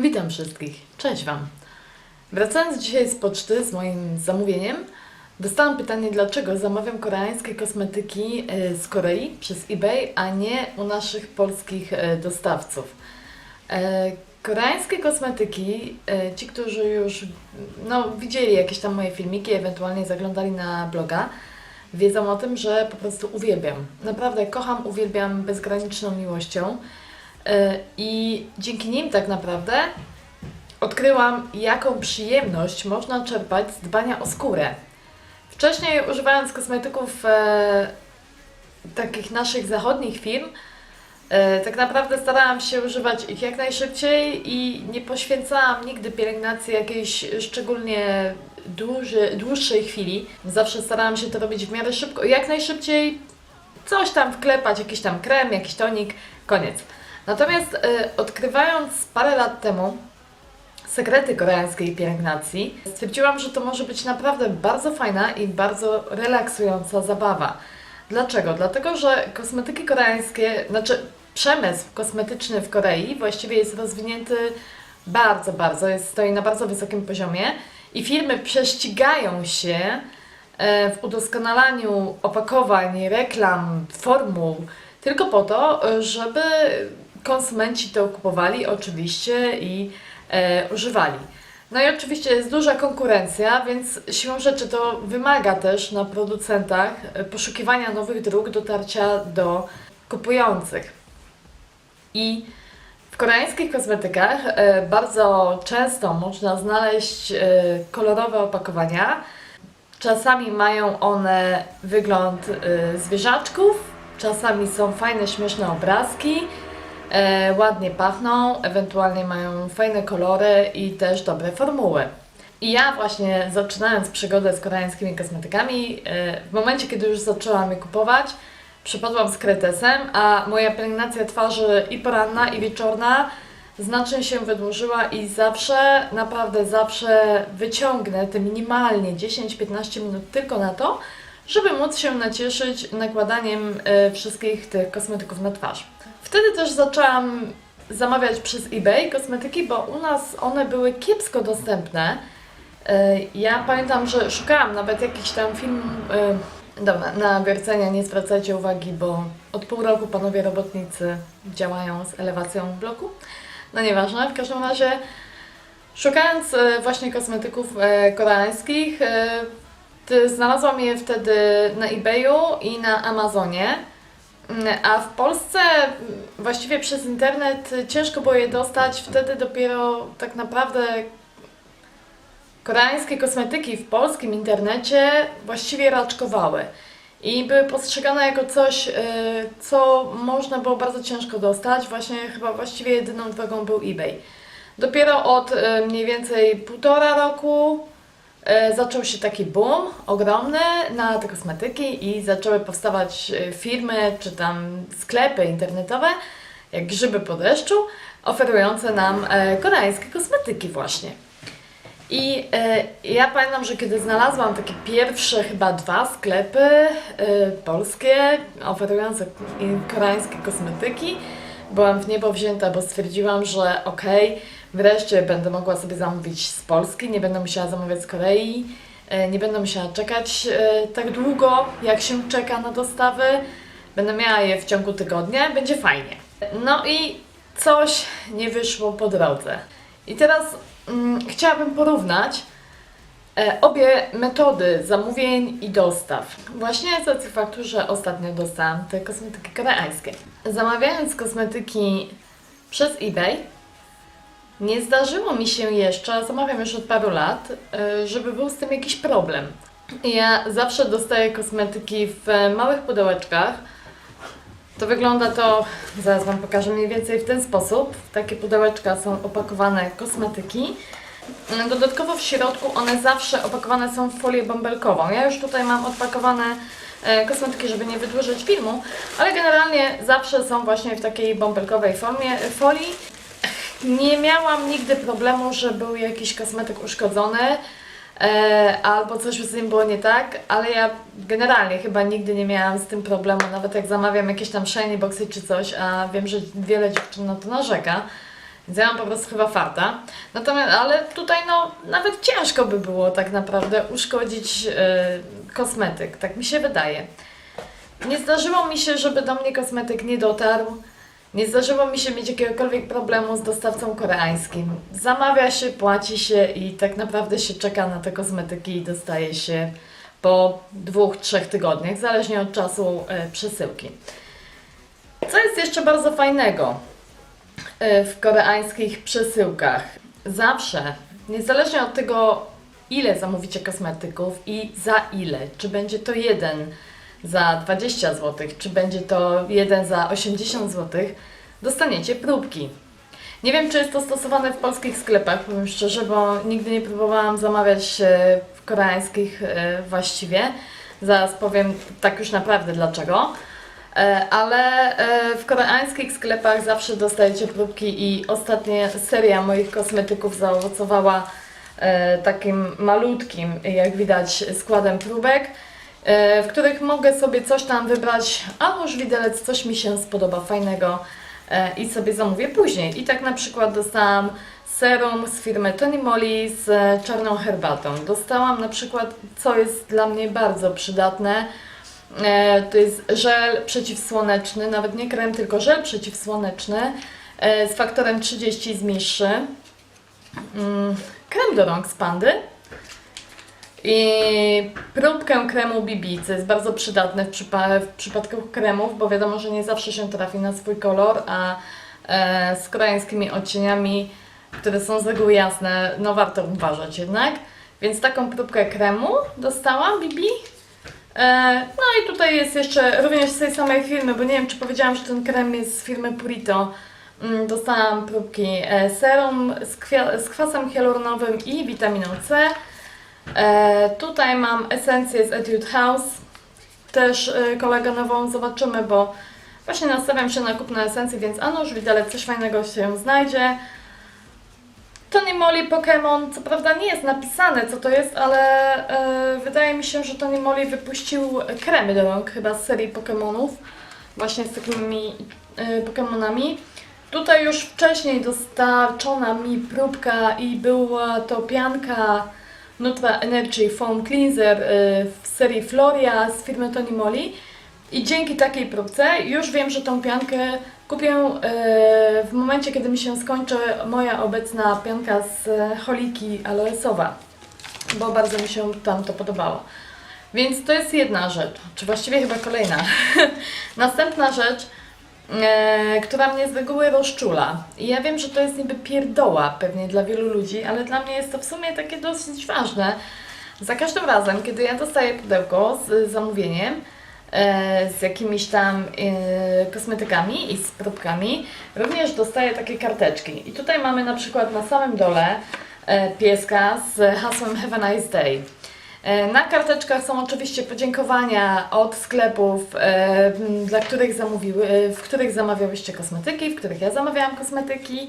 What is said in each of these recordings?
Witam wszystkich. Cześć Wam. Wracając dzisiaj z poczty z moim zamówieniem, dostałam pytanie, dlaczego zamawiam koreańskie kosmetyki e, z Korei przez eBay, a nie u naszych polskich e, dostawców. E, Koreańskie kosmetyki, ci, którzy już no, widzieli jakieś tam moje filmiki, ewentualnie zaglądali na bloga, wiedzą o tym, że po prostu uwielbiam. Naprawdę kocham, uwielbiam bezgraniczną miłością. E, I dzięki nim tak naprawdę odkryłam, jaką przyjemność można czerpać z dbania o skórę. Wcześniej używając kosmetyków e, takich naszych zachodnich firm, e, tak naprawdę starałam się używać ich jak najszybciej i nie poświęcałam nigdy pielęgnacji jakiejś szczególnie dłuższej chwili. Zawsze starałam się to robić w miarę szybko i jak najszybciej coś tam wklepać, jakiś tam krem, jakiś tonik, koniec. Natomiast e, odkrywając parę lat temu sekrety koreańskiej pielęgnacji, stwierdziłam, że to może być naprawdę bardzo fajna i bardzo relaksująca zabawa. Dlaczego? Dlatego, że kosmetyki koreańskie, znaczy przemysł kosmetyczny w Korei właściwie jest rozwinięty bardzo, bardzo, jest, stoi na bardzo wysokim poziomie i firmy prześcigają się e, w udoskonalaniu opakowań, reklam, formuł, tylko po to, żeby konsumenci to kupowali oczywiście i e, używali. No i oczywiście jest duża konkurencja, więc siłą rzeczy to wymaga też na producentach e, poszukiwania nowych dróg dotarcia do kupujących. I w koreańskich kosmetykach e, bardzo często można znaleźć e, kolorowe opakowania. Czasami mają one wygląd zwierzaczków, czasami są fajne, śmieszne obrazki, e, ładnie pachną, ewentualnie mają fajne kolory i też dobre formuły. I ja właśnie zaczynając przygodę z koreańskimi kosmetykami, e, w momencie kiedy już zaczęłam je kupować, przepadłam z kretesem, a moja pielęgnacja twarzy i poranna i wieczorna znacznie się wydłużyła i zawsze, naprawdę zawsze wyciągnę te minimalnie 10-15 minut tylko na to, żeby móc się nacieszyć nakładaniem e, wszystkich tych kosmetyków na twarz. Wtedy też zaczęłam zamawiać przez eBay kosmetyki, bo u nas one były kiepsko dostępne. E, Ja pamiętam, że szukałam nawet jakiś tam film. e, Dobra, na wiercenia nie zwracajcie uwagi, bo od pół roku panowie robotnicy działają z elewacją bloku. No nieważne, w każdym razie szukając e, właśnie kosmetyków koreańskich, znalazłam je wtedy na eBayu i na Amazonie. A w Polsce właściwie przez internet ciężko było je dostać. Wtedy dopiero tak naprawdę koreańskie kosmetyki w polskim internecie właściwie raczkowały. I były postrzegane jako coś, y, co można było bardzo ciężko dostać. Właśnie chyba właściwie jedyną drogą był eBay. Dopiero od y, mniej więcej półtora roku zaczął się taki boom ogromny na te kosmetyki i zaczęły powstawać y, firmy czy tam sklepy internetowe, jak grzyby po deszczu, oferujące nam e, koreańskie kosmetyki właśnie. I e, ja pamiętam, że kiedy znalazłam takie pierwsze chyba dwa sklepy e, polskie oferujące koreańskie kosmetyki, byłam w niebo wzięta, bo stwierdziłam, że okej, wreszcie będę mogła sobie zamówić z Polski, nie będę musiała zamawiać z Korei, e, nie będę musiała czekać e, tak długo, jak się czeka na dostawy. Będę miała je w ciągu tygodnia, będzie fajnie. No i coś nie wyszło po drodze. I teraz mm, chciałabym porównać e, obie metody zamówień i dostaw. Właśnie racji faktu, że ostatnio dostałam te kosmetyki koreańskie. Zamawiając kosmetyki przez eBay, nie zdarzyło mi się jeszcze, zamawiam już od paru lat, e, żeby był z tym jakiś problem. Ja zawsze dostaję kosmetyki w małych pudełeczkach. To wygląda to, zaraz Wam pokażę mniej więcej w ten sposób. W takie pudełeczka są opakowane kosmetyki. Mm, Dodatkowo w środku one zawsze opakowane są w folię bąbelkową. Ja już tutaj mam odpakowane kosmetyki, żeby nie wydłużyć filmu, ale generalnie zawsze są właśnie w takiej bąbelkowej formie, folii. Nie miałam nigdy problemu, że był jakiś kosmetyk uszkodzony e, albo coś z nim było nie tak, ale ja generalnie chyba nigdy nie miałam z tym problemu, nawet jak zamawiam jakieś tam shiny boxy czy coś, a wiem, że wiele dziewczyn na to narzeka, Więc ja mam po prostu chyba farta. Natomiast, ale tutaj no, nawet ciężko by było tak naprawdę uszkodzić yy, kosmetyk, tak mi się wydaje. Nie zdarzyło mi się, żeby do mnie kosmetyk nie dotarł. Nie zdarzyło mi się mieć jakiegokolwiek problemu z dostawcą koreańskim. Zamawia się, płaci się i tak naprawdę się czeka na te kosmetyki i dostaje się po dwóch, trzech tygodniach, zależnie od czasu e, przesyłki. Co jest jeszcze bardzo fajnego w koreańskich przesyłkach? Zawsze, niezależnie od tego, ile zamówicie kosmetyków i za ile, czy będzie to jeden za 20 zł, czy będzie to jeden za 80 zł, dostaniecie próbki. Nie wiem, czy jest to stosowane w polskich sklepach, powiem szczerze, bo nigdy nie próbowałam zamawiać e, w koreańskich e, właściwie. Zaraz powiem tak już naprawdę dlaczego. E, Ale e, w koreańskich sklepach zawsze dostajecie próbki i ostatnia seria moich kosmetyków zaowocowała e, takim malutkim, jak widać, składem próbek, w których mogę sobie coś tam wybrać, a może widelec coś mi się spodoba fajnego i sobie zamówię później. I tak na przykład dostałam serum z firmy Tony Moly z czarną herbatą. Dostałam na przykład, co jest dla mnie bardzo przydatne, to jest żel przeciwsłoneczny, nawet nie krem, tylko żel przeciwsłoneczny e, z faktorem 30 z Miszy. Mm, Krem do rąk z Pandy. I próbkę kremu BB, co jest bardzo przydatne w, przypa- w przypadku kremów, bo wiadomo, że nie zawsze się trafi na swój kolor, a e, z koreańskimi odcieniami, które są z reguły jasne, no warto uważać jednak. Więc taką próbkę kremu dostałam BB. E, no i tutaj jest jeszcze również z tej samej firmy, bo nie wiem czy powiedziałam, że ten krem jest z firmy Purito. Mm, Dostałam próbki e, serum z, z kwasem hialuronowym i witaminą C. E, tutaj mam esencję z Etude House. Też kolegę nową zobaczymy, bo właśnie nastawiam się na kupno esencji, więc a nuż coś fajnego się znajdzie. Tony Moly Pokémon, co prawda nie jest napisane co to jest, ale e, wydaje mi się, że Tony Moly wypuścił kremy do rąk chyba z serii Pokémonów. Właśnie z takimi e, Pokémonami. Tutaj już wcześniej dostarczona mi próbka i była to pianka Nutra Energy Foam Cleanser y, w serii Floria z firmy Tony Moly. I dzięki takiej próbce już wiem, że tą piankę kupię y, w momencie, kiedy mi się skończy moja obecna pianka z holiki aloesowa, bo bardzo mi się tam to podobało. Więc to jest jedna rzecz, czy właściwie chyba kolejna. Następna rzecz, e, która mnie z reguły rozczula. I ja wiem, że to jest niby pierdoła pewnie dla wielu ludzi, ale dla mnie jest to w sumie takie dosyć ważne. Za każdym razem, kiedy ja dostaję pudełko z zamówieniem, z jakimiś tam e, kosmetykami i z próbkami, również dostaję takie karteczki. I tutaj mamy na przykład na samym dole e, pieska z hasłem Have a nice day. E, Na karteczkach są oczywiście podziękowania od sklepów, e, dla których zamówiły, e, w których zamawiałyście kosmetyki, w których ja zamawiałam kosmetyki.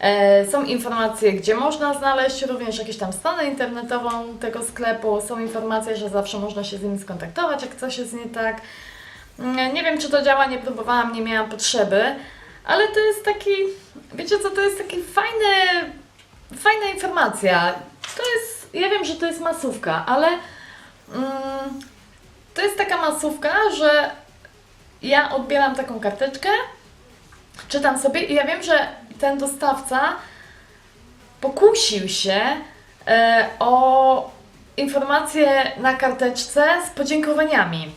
E, Są informacje, gdzie można znaleźć również jakąś tam stronę internetową tego sklepu. Są informacje, że zawsze można się z nimi skontaktować, jak coś jest nie tak. Mm, Nie wiem, czy to działa, nie próbowałam, nie miałam potrzeby, ale to jest taki, wiecie co, to jest taki fajny, fajna informacja. To jest, ja wiem, że to jest masówka, ale mm, to jest taka masówka, że ja odbieram taką karteczkę, czytam sobie i ja wiem, że ten dostawca pokusił się e, o informacje na karteczce z podziękowaniami.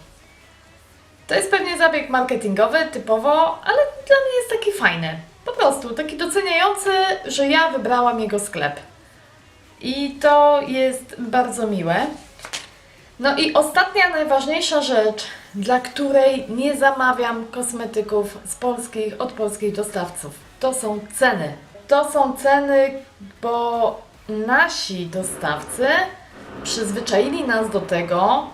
To jest pewnie zabieg marketingowy typowo, ale dla mnie jest taki fajny. Po prostu taki doceniający, że ja wybrałam jego sklep. I to jest bardzo miłe. No i ostatnia, najważniejsza rzecz, dla której nie zamawiam kosmetyków z polskich, od polskich dostawców, to są ceny. To są ceny, bo nasi dostawcy przyzwyczaili nas do tego,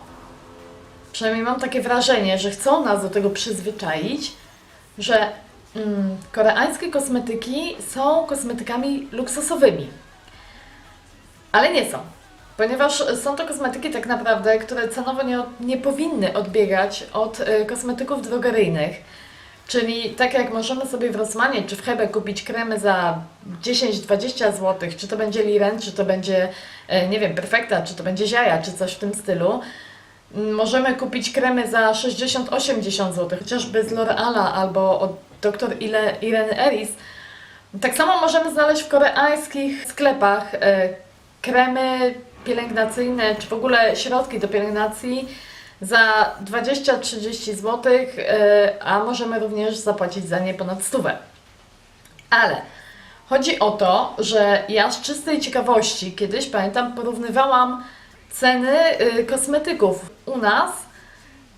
przynajmniej mam takie wrażenie, że chcą nas do tego przyzwyczaić, że mm, koreańskie kosmetyki są kosmetykami luksusowymi. Ale nie są. Ponieważ są to kosmetyki tak naprawdę, które cenowo nie, nie powinny odbiegać od y, kosmetyków drogeryjnych. Czyli tak jak możemy sobie w Rosmanie czy w Hebe kupić kremy za 10-20 zł, czy to będzie Liren, czy to będzie, e, nie wiem, Perfekta, czy to będzie Ziaja, czy coś w tym stylu, m, możemy kupić kremy za 60-80 zł, chociażby z L'Oreala albo od dr Ireny Eris. Tak samo możemy znaleźć w koreańskich sklepach e, kremy pielęgnacyjne, czy w ogóle środki do pielęgnacji za 20-30 zł, e, a możemy również zapłacić za nie ponad stówę. Ale chodzi o to, że ja z czystej ciekawości kiedyś pamiętam porównywałam ceny y, kosmetyków u nas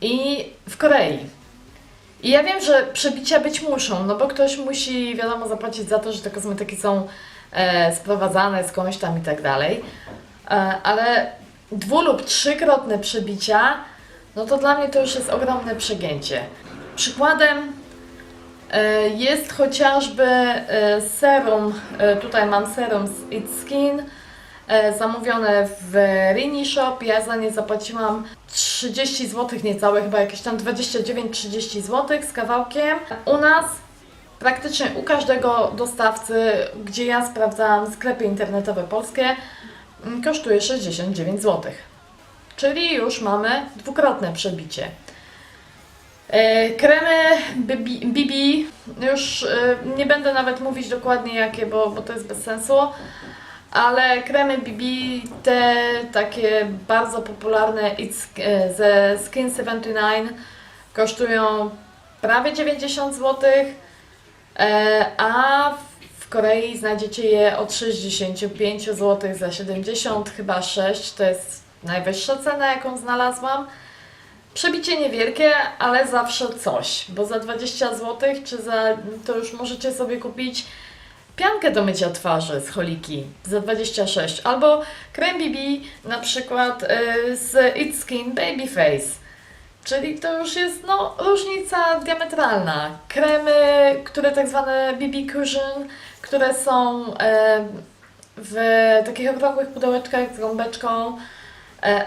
i w Korei. I ja wiem, że przebicia być muszą, no bo ktoś musi, wiadomo, zapłacić za to, że te kosmetyki są e, sprowadzane skądś tam i tak dalej. E, ale dwu lub trzykrotne przebicia, no to dla mnie to już jest ogromne przegięcie. Przykładem e, jest chociażby e, serum, e, tutaj mam serum z It's Skin, zamówione w Rini Shop. Ja za nie zapłaciłam 30 zł niecałe, chyba jakieś tam 29-30 zł z kawałkiem. U nas praktycznie u każdego dostawcy, gdzie ja sprawdzałam sklepy internetowe polskie, kosztuje 69 zł. Czyli już mamy dwukrotne przebicie. E, Kremy BB, już e, nie będę nawet mówić dokładnie jakie, bo, bo to jest bez sensu, ale kremy BB, te takie bardzo popularne e, ze Skin 79 kosztują prawie 90 zł, a w Korei znajdziecie je od 65 zł za 70, chyba 6, to jest najwyższa cena jaką znalazłam. Przebicie niewielkie, ale zawsze coś, bo za 20 zł czy za to już możecie sobie kupić piankę do mycia twarzy z Holiki za 26 albo krem BB na przykład y, z It's Skin Babyface. Czyli to już jest no, różnica diametralna. Kremy, które tak zwane BB Cushion, które są e, w takich okrągłych pudełeczkach z gąbeczką,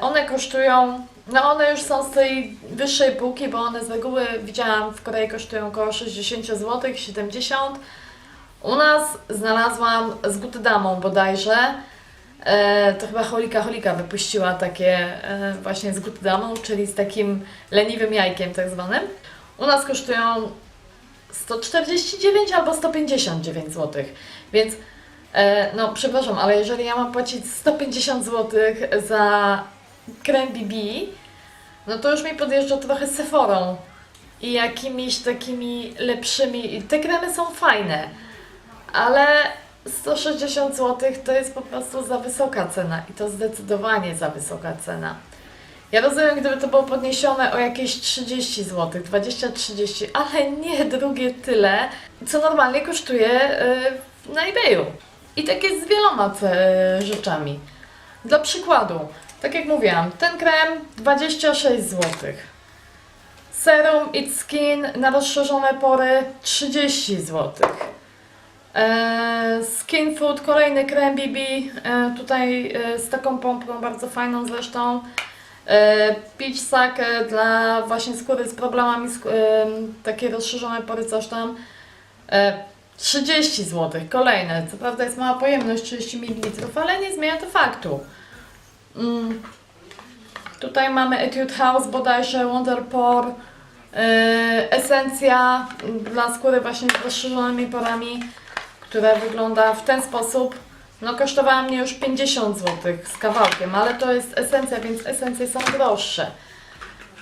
one kosztują, no one już są z tej wyższej półki, bo one z reguły widziałam w Korei kosztują około 60 zł, 70 u nas znalazłam z Gutydamą bodajże. E, to chyba Holika Holika wypuściła takie e, właśnie z Gutydamą, czyli z takim leniwym jajkiem tak zwanym. U nas kosztują 149 albo 159 zł. Więc e, no przepraszam, ale jeżeli ja mam płacić 150 zł za krem BB, no to już mi podjeżdża trochę Sephorą i jakimiś takimi lepszymi. Te kremy są fajne, ale 160 zł to jest po prostu za wysoka cena i to zdecydowanie za wysoka cena. Ja rozumiem, gdyby to było podniesione o jakieś 30 zł, 20-30, ale nie drugie tyle, co normalnie kosztuje yy, na eBayu. I tak jest z wieloma ce- rzeczami. Dla przykładu, tak jak mówiłam, ten krem 26 zł. Serum It's Skin na rozszerzone pory 30 zł. E, Skin Food, kolejny krem BB, e, tutaj e, z taką pompką bardzo fajną zresztą. E, Peach Sake dla właśnie skóry z problemami, e, takie rozszerzone pory coś tam. E, 30 zł, kolejne. Co prawda jest mała pojemność 30 ml, ale nie zmienia to faktu. Mm. Tutaj mamy Etude House, bodajże Wonder Pore, e, esencja dla skóry właśnie z rozszerzonymi porami która wygląda w ten sposób. No kosztowała mnie już 50 zł z kawałkiem, ale to jest esencja, więc esencje są droższe.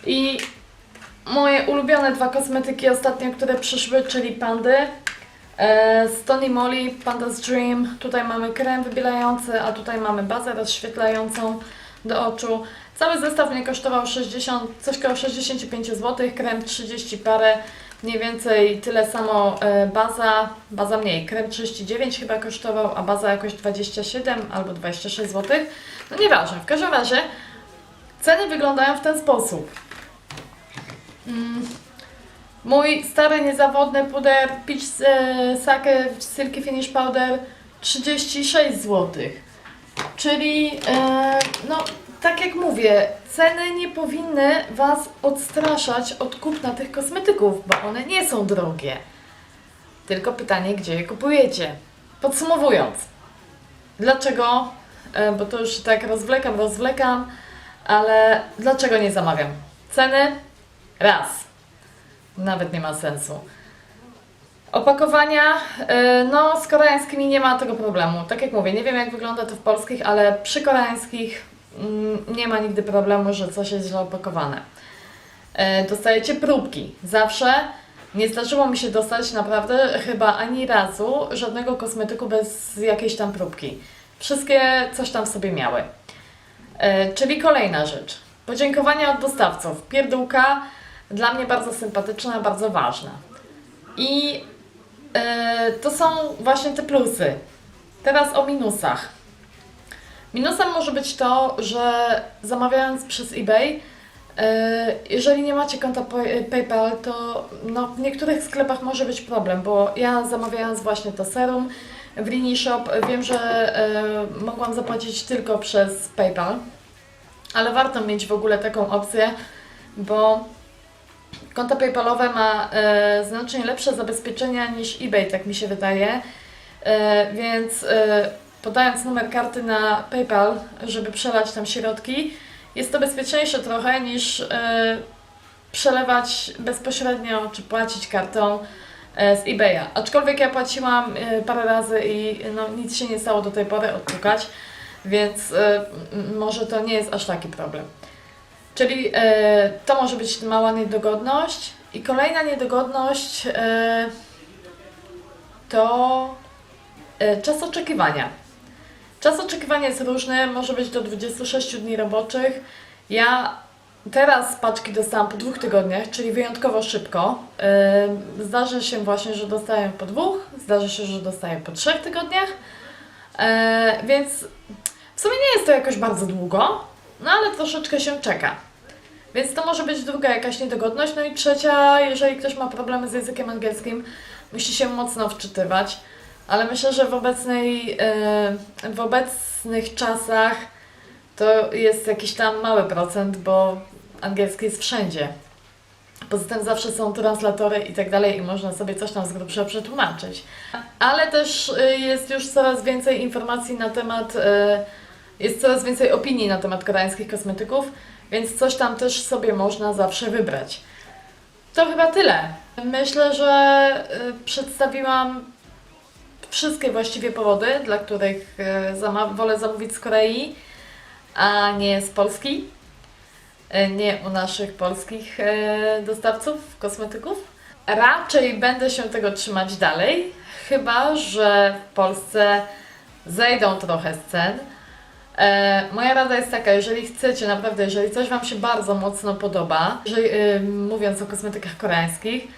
I moje ulubione dwa kosmetyki ostatnio, które przyszły, czyli Pandy. E, Stony Molly, Panda's Dream. Tutaj mamy krem wybielający, a tutaj mamy bazę rozświetlającą do oczu. Cały zestaw mnie kosztował 60, coś koło 65 zł, krem 30 parę, mniej więcej tyle samo e, baza, baza mniej, krem 39 chyba kosztował, a baza jakoś 27 albo 26 zł. No nieważne, w każdym razie ceny wyglądają w ten sposób. Mm. Mój stary, niezawodny puder Peach Sake Silky Finish Powder 36 zł. Czyli e, no tak jak mówię, ceny nie powinny Was odstraszać od kupna tych kosmetyków, bo one nie są drogie. Tylko pytanie, gdzie je kupujecie. Podsumowując, dlaczego, e, bo to już tak rozwlekam, rozwlekam, ale dlaczego nie zamawiam? Ceny? Raz. Nawet nie ma sensu. Opakowania, e, no z koreańskimi nie ma tego problemu. Tak jak mówię, nie wiem jak wygląda to w polskich, ale przy koreańskich mm, nie ma nigdy problemu, że coś jest źle opakowane. E, Dostajecie próbki. Zawsze nie zdarzyło mi się dostać naprawdę chyba ani razu żadnego kosmetyku bez jakiejś tam próbki. Wszystkie coś tam w sobie miały. E, Czyli kolejna rzecz. Podziękowania od dostawców. Pierdółka dla mnie bardzo sympatyczna, bardzo ważna. I e, to są właśnie te plusy. Teraz o minusach. Minusem może być to, że zamawiając przez eBay, e, jeżeli nie macie konta PayPal, to no, w niektórych sklepach może być problem, bo ja zamawiając właśnie to serum w Linii Shop, wiem, że e, mogłam zapłacić tylko przez PayPal, ale warto mieć w ogóle taką opcję, bo konto PayPalowe ma e, znacznie lepsze zabezpieczenia niż eBay, tak mi się wydaje. E, więc e, podając numer karty na PayPal, żeby przelać tam środki, jest to bezpieczniejsze trochę niż e, przelewać bezpośrednio czy płacić kartą e, z eBaya. Aczkolwiek ja płaciłam e, parę razy i no, nic się nie stało do tej pory odpukać, więc e, może to nie jest aż taki problem. Czyli e, to może być mała niedogodność. I kolejna niedogodność e, to e, czas oczekiwania. Czas oczekiwania jest różny, może być do 26 dni roboczych. Ja teraz paczki dostałam po dwóch tygodniach, czyli wyjątkowo szybko. E, Zdarzy się właśnie, że dostaję po dwóch, zdarzy się, że dostaję po trzech tygodniach. E, Więc w sumie nie jest to jakoś bardzo długo, no ale troszeczkę się czeka. Więc to może być druga jakaś niedogodność. No i trzecia, jeżeli ktoś ma problemy z językiem angielskim, musi się mocno wczytywać. Ale myślę, że w, obecnej, e, w obecnych czasach to jest jakiś tam mały procent, bo angielski jest wszędzie. Poza tym zawsze są translatory i tak dalej i można sobie coś tam z grubsza przetłumaczyć. Ale też y, jest już coraz więcej informacji na temat, y, jest coraz więcej opinii na temat koreańskich kosmetyków, więc coś tam też sobie można zawsze wybrać. To chyba tyle. Myślę, że y, przedstawiłam wszystkie właściwie powody, dla których y, wolę zamówić z Korei, a nie z Polski. Y, Nie u naszych polskich dostawców kosmetyków. Raczej będę się tego trzymać dalej, chyba że w Polsce zejdą trochę z cen. E, moja rada jest taka, jeżeli chcecie, naprawdę, jeżeli coś Wam się bardzo mocno podoba, jeżeli, y, mówiąc o kosmetykach koreańskich,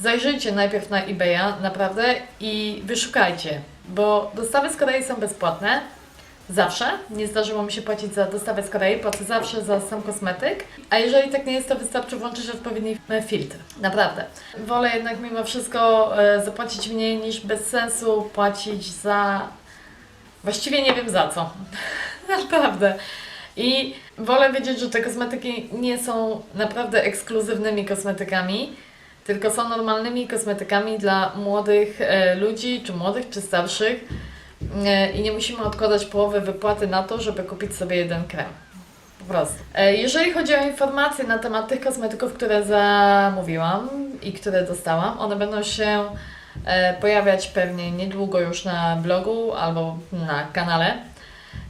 zajrzyjcie najpierw na eBaya, naprawdę, i wyszukajcie, bo dostawy z Korei są bezpłatne. Zawsze. Nie zdarzyło mi się płacić za dostawę z Korei, płacę zawsze za sam kosmetyk. A jeżeli tak nie jest, to wystarczy włączyć odpowiedni e, filtr. Naprawdę. Wolę jednak mimo wszystko e, zapłacić mniej niż bez sensu płacić za. Właściwie nie wiem za co. Naprawdę. I wolę wiedzieć, że te kosmetyki nie są naprawdę ekskluzywnymi kosmetykami, tylko są normalnymi kosmetykami dla młodych e, ludzi, czy młodych, czy starszych. E, I nie musimy odkładać połowy wypłaty na to, żeby kupić sobie jeden krem. Po prostu. E, Jeżeli chodzi o informacje na temat tych kosmetyków, które zamówiłam i które dostałam, one będą się pojawiać pewnie niedługo już na blogu albo na kanale,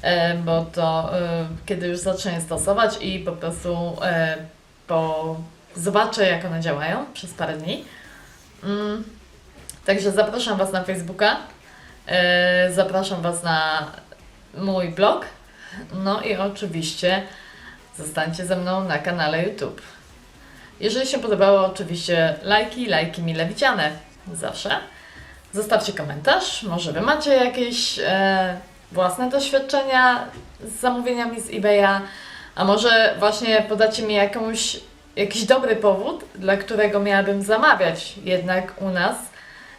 e, bo to e, kiedy już zacznę je stosować i po prostu e, po, zobaczę, jak one działają przez parę dni. Mm. Także zapraszam Was na Facebooka. E, Zapraszam Was na mój blog. No i oczywiście zostańcie ze mną na kanale YouTube. Jeżeli się podobało, oczywiście lajki, lajki mile widziane. Zawsze. Zostawcie komentarz. Może Wy macie jakieś e, własne doświadczenia z zamówieniami z eBaya, a może właśnie podacie mi jakąś, jakiś dobry powód, dla którego miałabym zamawiać jednak u nas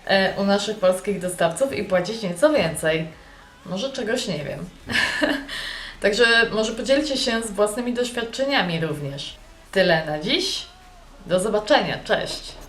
e, u naszych polskich dostawców i płacić nieco więcej. Może czegoś nie wiem. Także może podzielcie się z własnymi doświadczeniami również. Tyle na dziś. Do zobaczenia. Cześć.